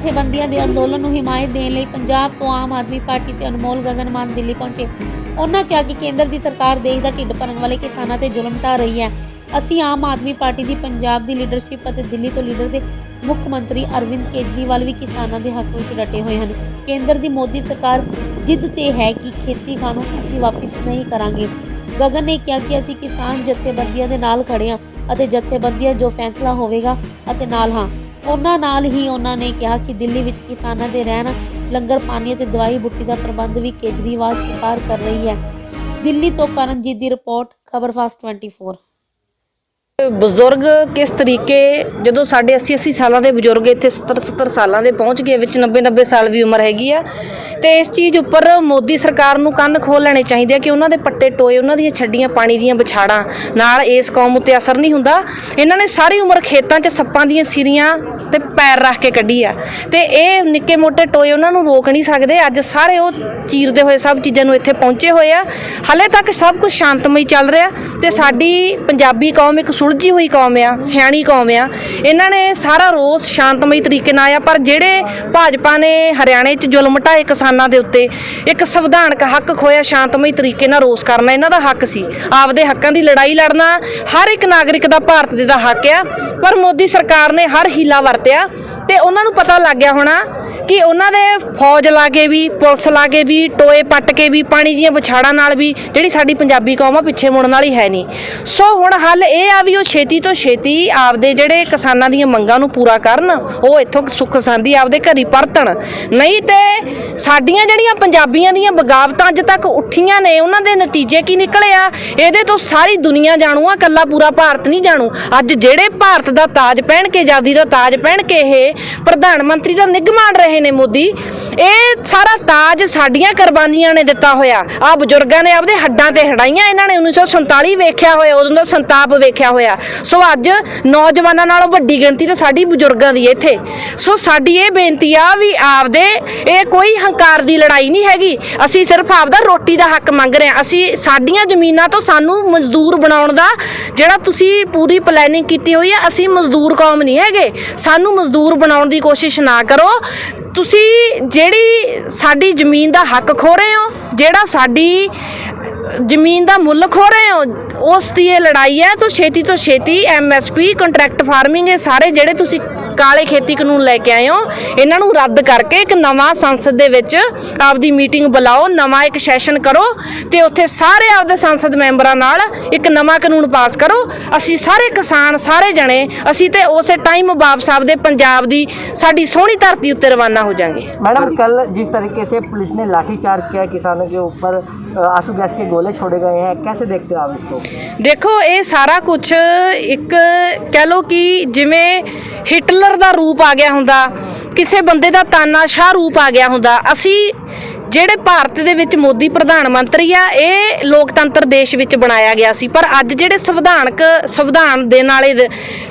ਜਥੇਬੰਦੀਆਂ ਦੇ ਅੰਦੋਲਨ ਨੂੰ ਹਿਮਾਇਤ ਦੇਣ ਲਈ ਪੰਜਾਬ ਤੋਂ ਆਮ ਆਦਮੀ ਪਾਰਟੀ ਤੇ ਅਨਮੋਲ ਗਗਨ ਮਾਨ ਦਿੱਲੀ ਪਹੁੰਚੇ। ਉਹਨਾਂ ਕਿਹਾ ਕਿ ਕੇਂਦਰ ਦੀ ਸਰਕਾਰ ਦੇਸ਼ ਦਾ ਢਿੱਡ ਭਰਨ ਵਾਲੇ ਕਿਸਾਨਾਂ ਤੇ ਜ਼ੁਲਮ ਢਾ ਰਹੀ ਹੈ। ਅਸੀਂ ਆਮ ਆਦਮੀ ਪਾਰਟੀ ਦੀ ਪੰਜਾਬ ਦੀ ਲੀਡਰਸ਼ਿਪ ਅਤੇ ਦਿੱਲੀ ਤੋਂ ਲੀਡਰ ਦੇ ਮੁੱਖ ਮੰਤਰੀ ਅਰਵਿੰਦ ਕੇਜਰੀਵਾਲ ਵੀ ਕਿਸਾਨਾਂ ਦੇ ਹੱਕ ਵਿੱਚ ਡਟੇ ਹੋਏ ਹਨ। ਕੇਂਦਰ ਦੀ ਮੋਦੀ ਸਰਕਾਰ ਜਿੱਦ ਤੇ ਹੈ ਕਿ ਖੇਤੀ ਕਾਨੂੰਨ ਅਸੀਂ ਵਾਪਿਸ ਨਹੀਂ ਕਰਾਂਗੇ। ਗਗਨ ਨੇ ਕਿਹਾ ਕਿ ਅਸੀਂ ਕਿਸਾਨ ਜਥੇਬੰਦੀਆਂ ਦੇ ਨਾਲ ਖੜੇ ਹਾਂ ਅਤੇ ਜਥੇਬੰਦੀਆਂ ਜੋ ਫੈਸਲਾ ਹੋਵੇਗਾ ਅਤੇ ਨਾਲ ਹਾਂ। ਉਹਨਾਂ ਨਾਲ ਹੀ ਉਹਨਾਂ ਨੇ ਕਿਹਾ ਕਿ ਦਿੱਲੀ ਵਿੱਚ ਕਿਸਾਨਾਂ ਦੇ ਰਹਿਣ, ਲੰਗਰ ਪਾਣੀ ਅਤੇ ਦਵਾਈ ਬੁੱਟੀ ਦਾ ਪ੍ਰਬੰਧ ਵੀ ਕੇਜਰੀਵਾਲ ਸਰਕਾਰ ਕਰ ਰਹੀ ਹੈ। ਦਿੱਲੀ ਤੋਂ ਕਰਨਜੀਤ ਦੀ ਰਿਪੋਰਟ, ਖਬਰ ਖਬਰਫਾਸਟ 24 ਬਜ਼ੁਰਗ ਕਿਸ ਤਰੀਕੇ, ਜਦੋਂ ਸਾਡੇ 80 80 ਸਾਲਾਂ ਦੇ ਬਜ਼ੁਰਗ ਇੱਥੇ 70 70 ਸਾਲਾਂ ਦੇ ਪਹੁੰਚ ਗਏ, ਵਿੱਚ 90 90 ਸਾਲ ਵੀ ਉਮਰ ਹੈਗੀ ਆ ਤੇ ਇਸ ਚੀਜ਼ ਉੱਪਰ ਮੋਦੀ ਸਰਕਾਰ ਨੂੰ ਕੰਨ ਖੋਲ ਲੈਣੇ ਚਾਹੀਦੇ ਆ ਕਿ ਉਹਨਾਂ ਦੇ ਪੱਟੇ ਟੋਏ, ਉਹਨਾਂ ਦੀਆਂ ਛੱਡੀਆਂ ਪਾਣੀ ਦੀਆਂ ਵਿਛਾੜਾਂ ਨਾਲ ਇਸ ਕੌਮ ਉੱਤੇ ਅਸਰ ਨਹੀਂ ਹੁੰਦਾ। ਇਹਨਾਂ ਨੇ ਸਾਰੀ ਉਮਰ ਖੇਤਾਂ 'ਚ ਸੱਪਾਂ ਦੀਆਂ ਸਿਰੀਆਂ ਤੇ ਪੈਰ ਰੱਖ ਕੇ ਕੱਢੀ ਆ। ਤੇ ਇਹ ਨਿੱਕੇ ਮੋਟੇ ਟੋਏ ਉਹਨਾਂ ਨੂੰ ਰੋਕ ਨਹੀਂ ਸਕਦੇ। ਅੱਜ ਸਾਰੇ ਉਹ ਚੀਰਦੇ ਹੋਏ, ਸਭ ਚੀਜ਼ਾਂ ਨੂੰ ਇੱਥੇ ਪਹੁੰਚੇ ਹੋਏ ਆ। ਹਲੇ ਤੱਕ ਸਭ ਕੁਝ ਸ਼ਾਂਤਮਈ ਚੱਲ ਰਿਹਾ। ਤੇ ਸਾਡੀ ਪੰਜਾਬੀ ਕੌਮ ਇੱਕ ਸੁਲਝੀ ਹੋਈ ਕੌਮ ਆ, ਸਿਆਣੀ ਕੌਮ ਆ। ਇਹਨਾਂ ਨੇ ਸਾਰਾ ਰੋਸ ਸ਼ਾਂਤਮਈ ਤਰੀਕੇ ਨਾਲ ਆ ਪਰ ਜਿਹੜੇ ਭਾਜਪਾ ਨੇ ਹਰਿਆਣੇ 'ਚ ਜ਼ੁਲਮ ਢਾਏ ਕਿਸਾਨਾਂ ਦੇ ਉੱਤੇ, ਇੱਕ ਸੰਵਿਧਾਨਕ ਹੱਕ ਖੋਇਆ ਸ਼ਾਂਤਮਈ ਤਰੀਕੇ ਨਾਲ ਰੋਸ ਕਰਨਾ, ਇਹਨਾਂ ਦਾ ਹੱਕ ਸੀ। ਆਪਦੇ ਹੱਕਾਂ ਦੀ ਲੜਾਈ ਲੜਨਾ, ਹਰ ਇੱਕ ਨਾਗਰਿਕ ਦਾ ਭਾਰਤ ਦੇ ਦਾ ਹੱਕ ਆ। ਪਰ ਮੋਦੀ ਸਰਕਾਰ ਨੇ ਹਰ ਹੀਲਾ ਵਰਤ ਵਰਤਿਆ ਤੇ ਉਹਨਾਂ ਨੂੰ ਪਤਾ ਲੱਗ ਗਿਆ ਹੋਣਾ ਕਿ ਉਹਨਾਂ ਦੇ ਫੌਜ ਲਾ ਕੇ ਵੀ, ਪੁਲਿਸ ਲਾ ਕੇ ਵੀ, ਟੋਏ ਪੱਟ ਕੇ ਵੀ, ਪਾਣੀ ਦੀਆਂ ਵਿਛਾੜਾਂ ਨਾਲ ਵੀ ਜਿਹੜੀ ਸਾਡੀ ਪੰਜਾਬੀ ਕੌਮ ਆ ਪਿੱਛੇ ਮੁੜਨ ਵਾਲੀ ਹੈ ਨਹੀਂ। ਸੋ ਹੁਣ ਹੱਲ ਇਹ ਆ ਵੀ ਉਹ ਛੇਤੀ ਤੋਂ ਛੇਤੀ ਆਪਦੇ ਜਿਹੜੇ ਕਿਸਾਨਾਂ ਦੀਆਂ ਮੰਗਾਂ ਨੂੰ ਪੂਰਾ ਕਰਨ, ਉਹ ਇੱਥੋਂ ਸੁੱਖ ਸੰਦੀ ਆਪਦੇ ਘਰੀ ਪਰਤਣ। ਨਹੀਂ ਤੇ ਸਾਡੀਆਂ ਜਿਹੜੀਆਂ ਪੰਜਾਬੀਆਂ ਦੀਆਂ ਬਗਾਵਤਾਂ ਅੱਜ ਤੱਕ ਉੱਠੀਆਂ ਨੇ, ਉਹਨਾਂ ਦੇ ਨਤੀਜੇ ਕੀ ਨਿਕਲੇ ਆ? ਇਹਦੇ ਤੋਂ ਸਾਰੀ ਦੁਨੀਆ ਜਾਣੂ ਆ ਕੱਲਾ ਪੂਰਾ ਭਾਰਤ ਨਹੀਂ ਜਾਣੂ। ਅੱਜ ਜਿਹੜੇ ਭਾਰਤ ਦਾ ਤਾਜ ਪਹਿਨ ਕੇ, ਆਜ਼ਾਦੀ ਦਾ ਤਾਜ ਪਹਿਨ ਕੇ ਇਹ ਪ੍ਰਧਾਨ ਮੰਤਰੀ ਦਾ ਨਿੱਘ ਮਾਣ ਰਹੇ ਨੇ ਮੋਦੀ। ਇਹ ਸਾਰਾ ਤਾਜ ਸਾਡੀਆਂ ਕੁਰਬਾਨੀਆਂ ਨੇ ਦਿੱਤਾ ਹੋਇਆ। ਆ ਬਜ਼ੁਰਗਾਂ ਨੇ ਆਪਦੇ ਹੱਡਾਂ ਤੇ ਹੜਾਈਆਂ ਇਹਨਾਂ ਨੇ। 1947 ਵੇਖਿਆ ਹੋਇਆ, ਉਦੋਂ ਦਾ ਸੰਤਾਪ ਵੇਖਿਆ ਹੋਇਆ। ਸੋ ਅੱਜ ਨੌਜਵਾਨਾਂ ਨਾਲੋਂ ਵੱਡੀ ਗਿਣਤੀ ਤਾਂ ਸਾਡੀ ਬਜ਼ੁਰਗਾਂ ਦੀ ਇੱਥੇ। ਸੋ ਸਾਡੀ ਇਹ ਬੇਨਤੀ ਆ ਵੀ ਆਪਦੇ ਇਹ ਕੋਈ ਹੰਕਾਰ ਦੀ ਲੜਾਈ ਨਹੀਂ ਹੈਗੀ। ਅਸੀਂ ਸਿਰਫ ਆਪਦਾ ਰੋਟੀ ਦਾ ਹੱਕ ਮੰਗ ਰਹੇ ਹਾਂ। ਅਸੀਂ ਸਾਡੀਆਂ ਜ਼ਮੀਨਾਂ ਤੋਂ ਸਾਨੂੰ ਮਜ਼ਦੂਰ ਬਣਾਉਣ ਦਾ ਜਿਹੜਾ ਤੁਸੀਂ ਪੂਰੀ ਪਲੈਨਿੰਗ ਕੀਤੀ ਹੋਈ ਹੈ ਅਸੀਂ ਮਜ਼ਦੂਰ ਕੌਮ ਨਹੀਂ ਹੈਗੇ। ਸਾਨੂੰ ਮਜ਼ਦੂਰ ਬਣਾਉਣ ਦੀ ਕੋਸ਼ਿਸ਼ ਨਾ ਕਰੋ। ਤੁਸੀਂ ਜਿਹੜੀ ਸਾਡੀ ਜ਼ਮੀਨ ਦਾ ਹੱਕ ਖੋ ਰਹੇ ਹੋ, ਜਿਹੜਾ ਸਾਡੀ ਜ਼ਮੀਨ ਦਾ ਮੁੱਲ ਖੋ ਰਹੇ ਹੋ, ਉਸ ਦੀ ਇਹ ਲੜਾਈ ਹੈ, ਤਾਂ ਛੇਤੀ ਤੋਂ ਛੇਤੀ ਐਮਐਸਪੀ ਕੰਟਰੈਕਟ ਫਾਰਮਿੰਗ ਇਹ ਸਾਰੇ ਜਿਹੜੇ ਤੁਸੀਂ ਕਾਲੇ ਖੇਤੀ ਕਾਨੂੰਨ ਲੈ ਕੇ ਆਏ ਹੋ ਇਹਨਾਂ ਨੂੰ ਰੱਦ ਕਰਕੇ ਇੱਕ ਨਵਾਂ ਸੰਸਦ ਦੇ ਵਿੱਚ ਆਪਦੀ ਮੀਟਿੰਗ ਬੁਲਾਓ ਨਵਾਂ ਇੱਕ ਸੈਸ਼ਨ ਕਰੋ ਤੇ ਉੱਥੇ ਸਾਰੇ ਆਪਦੇ ਸੰਸਦ ਮੈਂਬਰਾਂ ਨਾਲ ਇੱਕ ਨਵਾਂ ਕਾਨੂੰਨ ਪਾਸ ਕਰੋ ਅਸੀਂ ਸਾਰੇ ਕਿਸਾਨ ਸਾਰੇ ਜਣੇ ਅਸੀਂ ਤੇ ਉਸੇ ਟਾਈਮ ਵਾਪਸ ਆਪਦੇ ਪੰਜਾਬ ਦੀ ਸਾਡੀ ਸੋਹਣੀ ਧਰਤੀ ਉੱਤੇ ਰਵਾਨਾ ਹੋ ਜਾਾਂਗੇ मैडम कल जिस तरीके से पुलिस ने लाठीचार्ज किया किसानों के ऊपर अ, आंसू गैस के गोले छोड़े गए हैं कैसे देखते हो आप इसको ਦੇਖੋ ਇਹ ਸਾਰਾ ਕੁਝ ਇੱਕ ਕਹਿ ਲੋ ਕਿ ਜਿਵੇਂ ਹਿਟਲਰ ਦਾ ਰੂਪ ਆ ਗਿਆ ਹੁੰਦਾ, ਕਿਸੇ ਬੰਦੇ ਦਾ ਤਾਨਾਸ਼ਾਹ ਰੂਪ ਆ ਗਿਆ ਹੁੰਦਾ, ਅਸੀਂ ਜਿਹੜੇ ਭਾਰਤ ਦੇ ਵਿੱਚ ਮੋਦੀ ਪ੍ਰਧਾਨ ਮੰਤਰੀ ਆ, ਇਹ ਲੋਕਤੰਤਰ ਦੇਸ਼ ਵਿੱਚ ਬਣਾਇਆ ਗਿਆ ਸੀ। ਪਰ ਅੱਜ ਜਿਹੜੇ ਸੰਵਿਧਾਨਕ, ਸੰਵਿਧਾਨ ਦੇ ਨਾਲੇ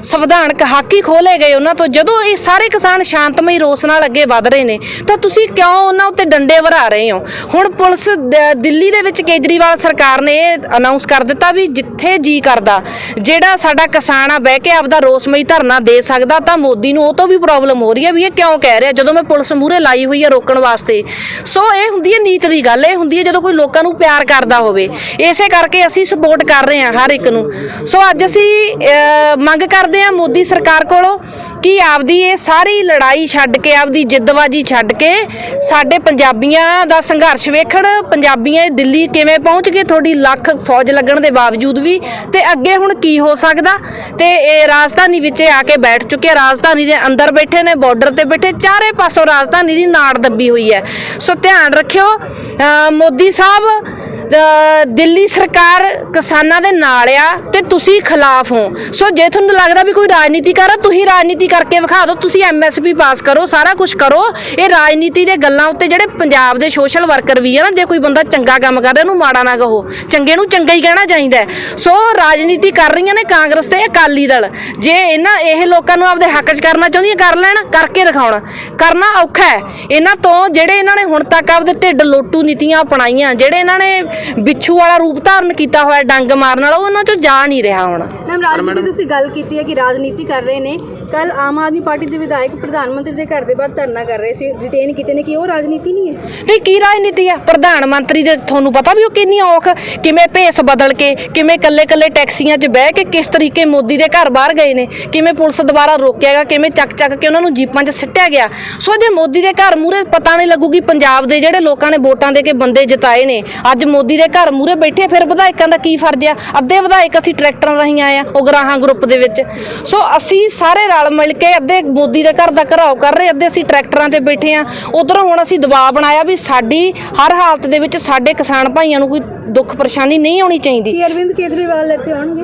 ਸੰਵਿਧਾਨਕ ਹੱਕ ਹੀ ਖੋਲੇ ਗਏ ਉਹਨਾਂ ਤੋਂ, ਜਦੋਂ ਇਹ ਸਾਰੇ ਕਿਸਾਨ ਸ਼ਾਂਤਮਈ ਰੋਸ ਨਾਲ ਅੱਗੇ ਵਧ ਰਹੇ ਨੇ, ਤਾਂ ਤੁਸੀਂ ਕਿਉਂ ਉਹਨਾਂ ਉੱਤੇ ਡੰਡੇ ਵਰਾ ਰਹੇ ਹੋ? ਹੁਣ ਪੁਲਿਸ ਦਿੱਲੀ ਦੇ ਵਿੱਚ ਕੇਜਰੀਵਾਲ ਸਰਕਾਰ ਨੇ ਇਹ ਅਨਾਉਂਸ ਕਰ ਦਿੱਤਾ ਵੀ ਜਿੱਥੇ ਜੀ ਕਰਦਾ, ਜਿਹੜਾ ਸਾਡਾ ਕਿਸਾਨ ਆ, ਬਹਿ ਕੇ ਆਪਦਾ ਰੋਸਮਈ ਧਰਨਾ ਦੇ ਸਕਦਾ, ਤਾਂ ਮੋਦੀ ਨੂੰ ਉਹ ਤੋਂ ਵੀ ਪ੍ਰੋਬਲਮ ਹੋ ਰਹੀ ਹੈ ਵੀ ਇਹ ਕਿਉਂ ਕਹਿ ਰਿਹਾ, ਜਦੋਂ ਮੈਂ ਪੁਲਿਸ ਮੂਹਰੇ ਲਾਈ ਹੋਈ ਹੈ ਰੋਕਣ ਵਾਸਤੇ। ਸੋ ਇਹ ਹੁੰਦੀ ਹੈ ਨੀਤ ਦੀ ਗੱਲ ਇਹ ਹੁੰਦੀ ਹੈ ਜਦੋਂ ਕੋਈ ਲੋਕਾਂ ਨੂੰ ਪਿਆਰ ਕਰਦਾ ਹੋਵੇ। ਇਸੇ ਕਰਕੇ ਅਸੀਂ ਸਪੋਰਟ ਕਰ ਰਹੇ ਹਾਂ ਹਰ ਇੱਕ ਨੂੰ। ਸੋ ਅੱਜ ਅਸੀਂ ਅਹ, ਮੰਗ ਕਰਦੇ ਹਾਂ ਮੋਦੀ ਸਰਕਾਰ ਕੋਲੋਂ ਕਿ ਆਪਦੀ ਇਹ ਸਾਰੀ ਲੜਾਈ ਛੱਡ ਕੇ, ਆਪਦੀ ਜਿੱਦਬਾਜੀ ਛੱਡ ਕੇ ਸਾਡੇ ਪੰਜਾਬੀਆਂ ਦਾ ਸੰਘਰਸ਼ ਵੇਖਣ, ਪੰਜਾਬੀਆਂ ਇਹ ਦਿੱਲੀ ਕਿਵੇਂ ਪਹੁੰਚ ਗਏ? ਤੁਹਾਡੀ ਲੱਖ ਫੌਜ ਲੱਗਣ ਦੇ ਬਾਵਜੂਦ ਵੀ ਤੇ ਅੱਗੇ ਹੁਣ ਕੀ ਹੋ ਸਕਦਾ? ਤੇ ਇਹ ਰਾਜਧਾਨੀ ਵਿੱਚ ਆ ਕੇ ਬੈਠ ਚੁੱਕੇ ਰਾਜਧਾਨੀ ਦੇ ਅੰਦਰ ਬੈਠੇ ਨੇ ਬਾਰਡਰ ਤੇ ਬੈਠੇ, ਚਾਰੇ ਪਾਸੋਂ ਰਾਜਧਾਨੀ ਦੀ ਨਾੜ ਦੱਬੀ ਹੋਈ ਹੈ। ਸੋ ਧਿਆਨ ਰੱਖਿਓ ਮੋਦੀ ਸਾਹਿਬ ਦਿੱਲੀ ਸਰਕਾਰ ਕਿਸਾਨਾਂ ਦੇ ਨਾਲ ਆ ਤੇ ਤੁਸੀਂ ਖਿਲਾਫ ਹੋ। ਸੋ ਜੇ ਤੁਹਾਨੂੰ ਲੱਗਦਾ ਵੀ ਕੋਈ ਰਾਜਨੀਤੀ ਕਰ ਤੁਸੀਂ ਰਾਜਨੀਤੀ ਕਰਕੇ ਵਿਖਾ ਦਿਓ, ਤੁਸੀਂ ਐਮਐਸਪੀ ਪਾਸ ਕਰੋ, ਸਾਰਾ ਕੁਝ ਕਰੋ। ਇਹ ਰਾਜਨੀਤੀ ਦੇ ਗੱਲਾਂ ਉੱਤੇ ਜਿਹੜੇ ਪੰਜਾਬ ਦੇ ਸੋਸ਼ਲ ਵਰਕਰ ਵੀ ਆ ਨਾ, ਜੇ ਕੋਈ ਬੰਦਾ ਚੰਗਾ ਕੰਮ ਕਰ ਰਿਹਾ, ਉਹਨੂੰ ਮਾੜਾ ਨਾ ਕਹੋ। ਚੰਗੇ ਨੂੰ ਚੰਗਾ ਹੀ ਕਹਿਣਾ ਚਾਹੀਦਾ। ਸੋ ਰਾਜਨੀਤੀ ਕਰ ਰਹੀਆਂ ਨੇ ਕਾਂਗਰਸ ਤੇ ਅਕਾਲੀ ਦਲ। ਜੇ ਇਹਨਾਂ, ਇਹ ਲੋਕਾਂ ਨੂੰ ਆਪਦੇ ਹੱਕ 'ਚ ਕਰਨਾ ਚਾਹੁੰਦੀਆਂ, ਕਰ ਲੈਣ, ਕਰਕੇ ਦਿਖਾਉਣ। ਕਰਨਾ ਔਖਾ ਹੈ। ਇਹਨਾਂ ਤੋਂ ਜਿਹੜੇ ਇਹਨਾਂ ਨੇ ਹੁਣ ਤੱਕ ਆਪਦੇ ਢਿੱਡ ਲੋਟੂ ਨੀਤੀਆਂ ਅਪਣਾਈਆਂ, ਜਿਹੜੇ ਇਹਨਾਂ ਨੇ ਬਿੱਛੂ ਵਾਲਾ ਰੂਪ ਧਾਰਨ ਕੀਤਾ ਹੋਇਆ ਡੰਗ ਮਾਰਨ ਵਾਲਾ, ਉਹ ਉਹਨਾਂ ਚੋਂ ਜਾ ਨਹੀਂ ਰਿਹਾ ਹੁਣ। ਮੈਮ ਰਾਜਨੀਤੀ ਤੁਸੀਂ ਗੱਲ ਕੀਤੀ ਹੈ ਕਿ ਰਾਜਨੀਤੀ ਕਰ ਰਹੇ ਨੇ ਕੱਲ ਆਮ ਆਦਮੀ ਪਾਰਟੀ ਦੇ ਵਿਧਾਇਕ ਪ੍ਰਧਾਨ ਮੰਤਰੀ ਦੇ ਘਰ ਦੇ ਬਾਹਰ ਧਰਨਾ ਕਰ ਰਹੇ ਸੀ ਰਿਟੇਨ ਕੀਤੇ ਨੇ, ਕਿ ਉਹ ਰਾਜਨੀਤੀ ਨਹੀਂ ਹੈ? ਨਹੀਂ, ਕੀ ਰਾਜਨੀਤੀ ਆ ਪ੍ਰਧਾਨ ਮੰਤਰੀ ਦੇ ਤੁਹਾਨੂੰ ਪਤਾ ਵੀ ਉਹ ਕਿੰਨੀ ਔਖ, ਕਿਵੇਂ ਭੇਸ ਬਦਲ ਕੇ, ਕਿਵੇਂ ਕੱਲੇ ਕੱਲੇ ਟੈਕਸੀਆਂ 'ਚ ਬਹਿ ਕੇ ਕਿਸ ਤਰੀਕੇ ਮੋਦੀ ਦੇ ਘਰ ਬਾਹਰ ਗਏ ਨੇ, ਕਿਵੇਂ ਪੁਲਿਸ ਦੁਆਰਾ ਰੋਕਿਆਗਾ ਕਿਵੇਂ ਚੱਕ ਚੱਕ ਕੇ ਉਹਨਾਂ ਨੂੰ ਜੀਪਾਂ 'ਚ ਸਿੱਟਿਆ ਗਿਆ। ਸੋ ਜੇ ਮੋਦੀ ਦੇ ਘਰ ਮੂਰੇ ਪਤਾ ਨਹੀਂ ਲੱਗੂਗੀ, ਪੰਜਾਬ ਦੇ ਜਿਹੜੇ ਲੋਕਾਂ ਨੇ ਵੋਟਾਂ ਦੇ ਕੇ ਬੰਦੇ ਜਿਤਾਏ ਨੇ, ਅੱਜ ਮੋਦੀ ਦੇ ਘਰ ਮੂਰੇ ਬੈਠੇ ਫਿਰ ਵਿਧਾਇਕਾਂ ਦਾ ਕੀ ਫਰਜ਼ ਆ? ਅੱਧੇ ਵਿਧਾਇਕ ਅਸੀਂ ਟਰੈਕਟਰਾਂ ਰਾਹੀਂ ਆਏ ਆ, ਉਗਰਾਹਾਂ ਗਰੁੱਪ ਦੇ ਵਿੱਚ। ਸੋ ਅਸੀਂ ਸਾਰੇ ਰਲ ਮਿਲ ਕੇ ਅੱਧੇ ਮੋਦੀ ਦੇ ਘਰ ਦਾ ਘਰਾਓ ਕਰ ਰਹੇ ਅੱਧੇ ਅਸੀਂ ਟਰੈਕਟਰਾਂ ਤੇ ਬੈਠੇ ਆ ਉਧਰੋਂ ਹੁਣ ਅਸੀਂ ਦਬਾਅ ਬਣਾਇਆ ਵੀ ਸਾਡੀ ਹਰ ਹਾਲਤ ਦੇ ਵਿੱਚ ਸਾਡੇ ਕਿਸਾਨ ਭਾਈਆਂ ਨੂੰ ਕੋਈ ਦੁੱਖ ਪਰੇਸ਼ਾਨੀ ਨਹੀਂ ਆਉਣੀ ਚਾਹੀਦੀ। ਕੀ ਅਰਵਿੰਦ ਕੇਜਰੀਵਾਲ ਇੱਥੇ ਆਉਣਗੇ?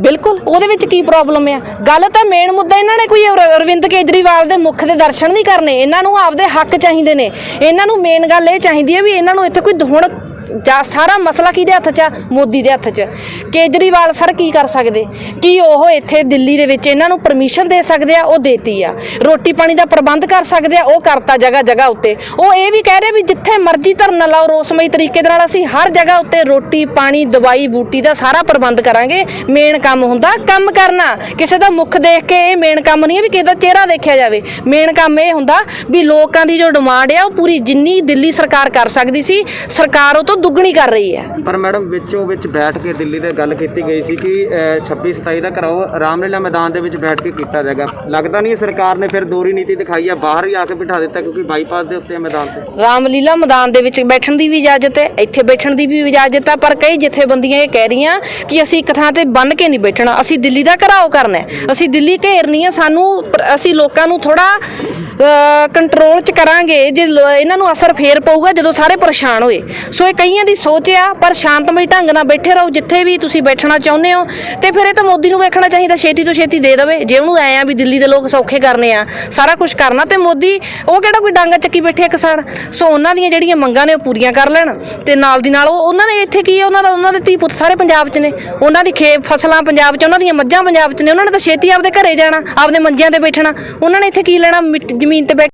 ਬਿਲਕੁਲ ਉਹਦੇ ਵਿੱਚ ਕੀ ਪ੍ਰੋਬਲਮ ਆ? ਗੱਲ ਤਾਂ ਮੇਨ ਮੁੱਦਾ ਇਹਨਾਂ ਨੇ ਕੋਈ ਅਰ- ਅਰਵਿੰਦ ਕੇਜਰੀਵਾਲ ਦੇ ਮੁਖ ਦੇ ਦਰਸ਼ਨ ਨਹੀਂ ਕਰਨੇ। ਇਹਨਾਂ ਨੂੰ ਆਪਦੇ ਹੱਕ ਚਾਹੀਦੇ ਨੇ। ਇਹਨਾਂ ਨੂੰ ਮੇਨ ਗੱਲ ਇਹ ਚਾਹੀਦੀ ਹੈ ਵੀ ਇਹਨਾਂ ਨੂੰ ਇੱਥੇ ਕੋਈ ਹੁਣ ਜਾਂ ਸਾਰਾ ਮਸਲਾ ਕਿਹਦੇ ਹੱਥ 'ਚ ਆ? ਮੋਦੀ ਦੇ ਹੱਥ 'ਚ। ਕੇਜਰੀਵਾਲ ਸਰ ਕੀ ਕਰ ਸਕਦੇ? ਕੀ ਉਹ ਇੱਥੇ ਦਿੱਲੀ ਦੇ ਵਿੱਚ ਇਹਨਾਂ ਨੂੰ ਪਰਮਿਸ਼ਨ ਦੇ ਸਕਦੇ ਆ? ਉਹ ਦੇਤੀ ਆ। ਰੋਟੀ ਪਾਣੀ ਦਾ ਪ੍ਰਬੰਧ ਕਰ ਸਕਦੇ ਆ? ਉਹ ਕਰਤਾ ਜਗ੍ਹਾ ਜਗ੍ਹਾ ਉੱਤੇ। ਉਹ ਇਹ ਵੀ ਕਹਿ ਰਹੇ ਵੀ ਜਿੱਥੇ ਮਰਜ਼ੀ ਧਰਨਾ ਲਾਓ, ਰੋਸਮਈ ਤਰੀਕੇ ਦੇ ਨਾਲ ਅਸੀਂ ਹਰ ਜਗ੍ਹਾ ਉੱਤੇ ਰੋਟੀ, ਪਾਣੀ, ਦਵਾਈ, ਬੂਟੀ ਦਾ ਸਾਰਾ ਪ੍ਰਬੰਧ ਕਰਾਂਗੇ। ਮੇਨ ਕੰਮ ਹੁੰਦਾ ਕੰਮ ਕਰਨਾ। ਕਿਸੇ ਦਾ ਮੁੱਖ ਦੇਖ ਕੇ ਇਹ ਮੇਨ ਕੰਮ ਨਹੀਂ ਹੈ ਵੀ ਕਿਸੇ ਦਾ ਚਿਹਰਾ ਦੇਖਿਆ ਜਾਵੇ। ਮੇਨ ਕੰਮ ਇਹ ਹੁੰਦਾ ਵੀ ਲੋਕਾਂ ਦੀ ਜੋ ਡਿਮਾਂਡ ਆ, ਉਹ ਪੂਰੀ ਜਿੰਨੀ ਦਿੱਲੀ ਸਰਕਾਰ ਕਰ ਸਕਦੀ ਸੀ, ਸਰਕਾਰ ਉਹ ਤੋਂ ਦੁੱਗਣੀ ਕਰ ਰਹੀ ਹੈ। ਪਰ ਮੈਡਮ ਵਿੱਚੋਂ ਵਿੱਚ ਬੈਠ ਕੇ ਦਿੱਲੀ ਦੇ ਗੱਲ ਕੀਤੀ ਗਈ ਸੀ ਕਿ ਅਹ, 26 27 ਦਾ ਘਰਾਓ ਰਾਮਲੀਲਾ ਮੈਦਾਨ ਦੇ ਵਿੱਚ ਬੈਠ ਕੇ ਕੀਤਾ ਜਾਏਗਾ। ਲੱਗਦਾ ਨਹੀਂ ਸਰਕਾਰ ਨੇ ਫਿਰ ਦੋਰੀ ਨੀਤੀ ਦਿਖਾਈ ਹੈ ਬਾਹਰ ਹੀ ਆ ਕੇ ਬਿਠਾ ਦਿੱਤਾ ਕਿਉਂਕਿ ਬਾਈਪਾਸ ਦੇ ਉੱਤੇ ਮੈਦਾਨ ਤੇ। ਰਾਮਲੀਲਾ ਮੈਦਾਨ ਦੇ ਵਿੱਚ ਬੈਠਣ ਦੀ ਵੀ ਇਜਾਜ਼ਤ ਹੈ ਇੱਥੇ ਬੈਠਣ ਦੀ ਵੀ ਇਜਾਜ਼ਤ ਹੈ ਪਰ ਕਈ ਜਥੇਬੰਦੀਆਂ ਇਹ ਕਹਿ ਰਹੀਆਂ ਕਿ ਅਸੀਂ ਇੱਕ ਥਾਂ ਤੇ ਬੰਨ ਕੇ ਨਹੀਂ ਬੈਠਣਾ ਅਸੀਂ ਦਿੱਲੀ ਦਾ ਘਰਾਓ ਕਰਨਾ ਅਸੀਂ ਦਿੱਲੀ ਘੇਰਨੀ ਹੈ ਸਾਨੂੰ ਅਸੀਂ ਲੋਕਾਂ ਨੂੰ ਥੋੜਾ ਕੰਟਰੋਲ ਚ ਕਰਾਂਗੇ ਜੇ ਇਹਨਾਂ ਨੂੰ ਅਸਰ ਫੇਰ ਪਊਗਾ ਜਦੋਂ ਸਾਰੇ ਪਰੇਸ਼ਾਨ ਹੋਏ। ਸੋ ਇਹ ਕਈਆਂ ਦੀ ਸੋਚ ਆ, ਪਰ ਸ਼ਾਂਤਮਈ ਢੰਗ ਨਾਲ ਬੈਠੇ ਰਹੋ, ਜਿੱਥੇ ਵੀ ਤੁਸੀਂ ਬੈਠਣਾ ਚਾਹੁੰਦੇ ਹੋ। ਤੇ ਫਿਰ ਇਹ ਤਾਂ ਮੋਦੀ ਨੂੰ ਵੇਖਣਾ ਚਾਹੀਦਾ, ਛੇਤੀ ਤੋਂ ਛੇਤੀ ਦੇ ਦੇਵੇ। ਜੇ ਉਹਨੂੰ ਐ ਆ ਵੀ ਦਿੱਲੀ ਦੇ ਲੋਕ ਸੌਖੇ ਕਰਨੇ ਆ, ਸਾਰਾ ਕੁਝ ਕਰਨਾ, ਤੇ ਮੋਦੀ, ਉਹ ਕਿਹੜਾ ਕੋਈ ਡਾਂਗਾ ਚੱਕੀ ਬੈਠੇ ਆ ਕਿਸਾਨ? ਸੋ ਉਹਨਾਂ ਦੀਆਂ ਜਿਹੜੀਆਂ ਮੰਗਾਂ ਨੇ ਉਹ ਪੂਰੀਆਂ ਕਰ ਲੈਣ। ਤੇ ਨਾਲ ਦੀ ਨਾਲ ਉਹ, ਉਹਨਾਂ ਨੇ ਇੱਥੇ ਕੀ ਹੈ ਉਹਨਾਂ ਦਾ, ਉਹਨਾਂ ਦੇ ਧੀ ਪੁੱਤ ਸਾਰੇ ਪੰਜਾਬ 'ਚ ਨੇ। ਉਹਨਾਂ ਦੀ ਖੇਤ ਫਸਲਾਂ ਪੰਜਾਬ 'ਚ, ਉਹਨਾਂ ਦੀਆਂ ਮੱਝਾਂ ਪੰਜਾਬ 'ਚ ਨੇ। ਉਹਨਾਂ ਨੇ ਤਾਂ ਛੇਤੀ ਆਪਦੇ ਘਰੇ ਜਾਣਾ, ਆਪਦੇ ਮੰਜਿਆਂ ਤੇ ਬੈਠਣਾ। ਉਹਨਾਂ ਨੇ ਇੱਥੇ ਕੀ ਲੈਣਾ? ਮਿੱਟ- ਜ਼ਮੀਨ ਤੇ ਬੈਠ